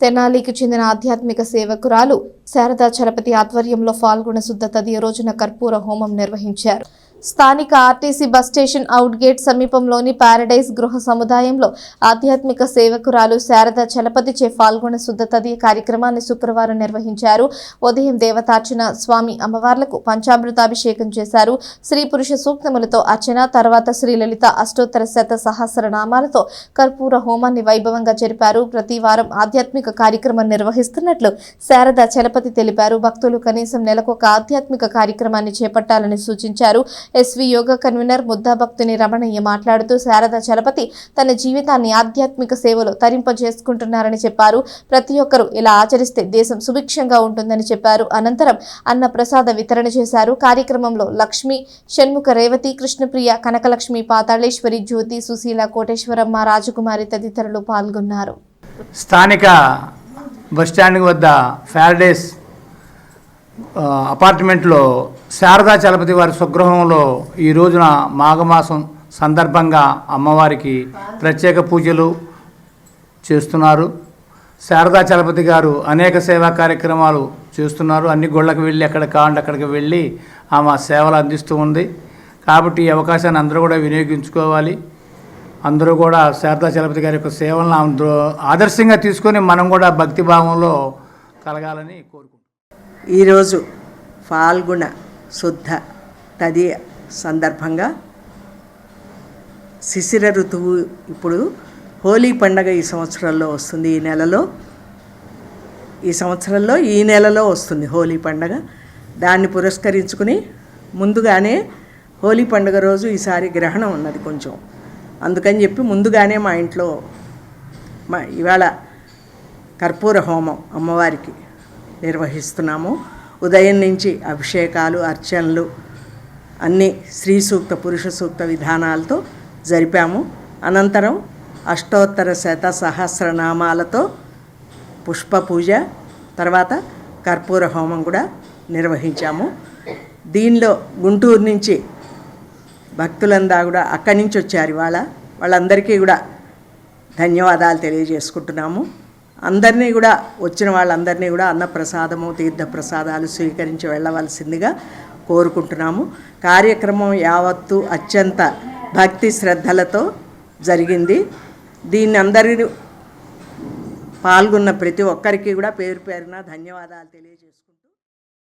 తెనాలికి చెందిన ఆధ్యాత్మిక సేవకురాలు శారదా చలపతి ఆధ్వర్యంలో పాల్గొన శుద్ధ తదియ రోజున కర్పూర హోమం నిర్వహించారు. స్థానిక RTC bus station out gate సమీపంలోని పారడైజ్ గృహ సముదాయంలో ఆధ్యాత్మిక సేవకురాలు శారద చలపతి చే పాల్గొన శుద్ధ తదియ కార్యక్రమాన్ని శుక్రవారం నిర్వహించారు. ఉదయం దేవతార్చన స్వామి అమ్మవార్లకు పంచామృతాభిషేకం చేశారు. స్త్రీ పురుష సూక్తములతో అర్చన తర్వాత శ్రీ లలిత అష్టోత్తర శత సహస్ర నామాలతో కర్పూర హోమాన్ని వైభవంగా జరిపారు. ప్రతి వారం ఆధ్యాత్మిక కార్యక్రమం నిర్వహిస్తున్నట్లు శారద చలపతి తెలిపారు. భక్తులు కనీసం నెలకొక ఆధ్యాత్మిక కార్యక్రమాన్ని చేపట్టాలని సూచించారు. ఎస్వి యోగ కన్వీనర్ ముద్దాభక్తుని రమణయ్య మాట్లాడుతూ శారద చలపతి తన జీవితాన్ని ఆధ్యాత్మిక సేవలో తరింపజేసుకుంటున్నారని చెప్పారు. ప్రతి ఒక్కరూ ఇలా ఆచరిస్తే దేశం సుభిక్షంగా ఉంటుందని చెప్పారు. అనంతరం అన్న ప్రసాద వితరణ చేశారు. కార్యక్రమంలో లక్ష్మి షణ్ముఖ రేవతి కృష్ణప్రియ కనకలక్ష్మి పాతాళేశ్వరి జ్యోతి సుశీల కోటేశ్వరమ్మ రాజకుమారి తదితరులు పాల్గొన్నారు. స్థానిక బస్టాండ్ వద్ద ఫ్యారడేస్ అపార్ట్మెంట్లో శారదా చలపతి వారి స్వగృహంలో ఈ రోజున మాఘమాసం సందర్భంగా అమ్మవారికి ప్రత్యేక పూజలు చేస్తున్నారు. శారదా చలపతి గారు అనేక సేవా కార్యక్రమాలు చేస్తున్నారు. అన్ని గుళ్ళకి వెళ్ళి ఎక్కడ కావాలంటే అక్కడికి వెళ్ళి ఆమె సేవలు అందిస్తూ ఉంది. కాబట్టి ఈ అవకాశాన్ని అందరూ కూడా వినియోగించుకోవాలి. అందరూ కూడా శారదా చలపతి గారి యొక్క సేవలను ఆదర్శంగా తీసుకొని మనం కూడా భక్తి భావంలో కలగాలని కోరుకుంటున్నాం. ఈరోజు ఫాల్గుణ శుద్ధ తదియ సందర్భంగా శిశిర ఋతువు ఇప్పుడు హోలీ పండగ ఈ సంవత్సరంలో వస్తుంది. ఈ నెలలో ఈ సంవత్సరంలో ఈ నెలలో వస్తుంది హోలీ పండగ. దాన్ని పురస్కరించుకుని ముందుగానే హోలీ పండుగ రోజు ఈసారి గ్రహణం ఉన్నది కొంచెం. అందుకని చెప్పి ముందుగానే మా ఇంట్లో మా ఇవాళ కర్పూర హోమం అమ్మవారికి. నిర్వహిస్తున్నాము. ఉదయం నుంచి అభిషేకాలు అర్చనలు అన్నీ స్త్రీ సూక్త పురుష సూక్త విధానాలతో జరిపాము. అనంతరం అష్టోత్తర శత సహస్రనామాలతో పుష్ప పూజ తర్వాత కర్పూర హోమం కూడా నిర్వహించాము. దీనిలో గుంటూరు నుంచి భక్తులందా కూడా అక్కడి నుంచి వచ్చారు ఇవాళ. వాళ్ళందరికీ కూడా ధన్యవాదాలు తెలియజేసుకుంటున్నాము. అందరినీ కూడా వచ్చిన వాళ్ళందరినీ కూడా అన్నప్రసాదము తీర్థప్రసాదాలు స్వీకరించి వెళ్ళవలసిందిగా కోరుకుంటున్నాము. కార్యక్రమం యావత్తు అత్యంత భక్తి శ్రద్ధలతో జరిగింది. దీన్ని అందరి పాల్గొన్న ప్రతి ఒక్కరికి కూడా పేరు పేరున ధన్యవాదాలు తెలియజేసుకుంటున్నాను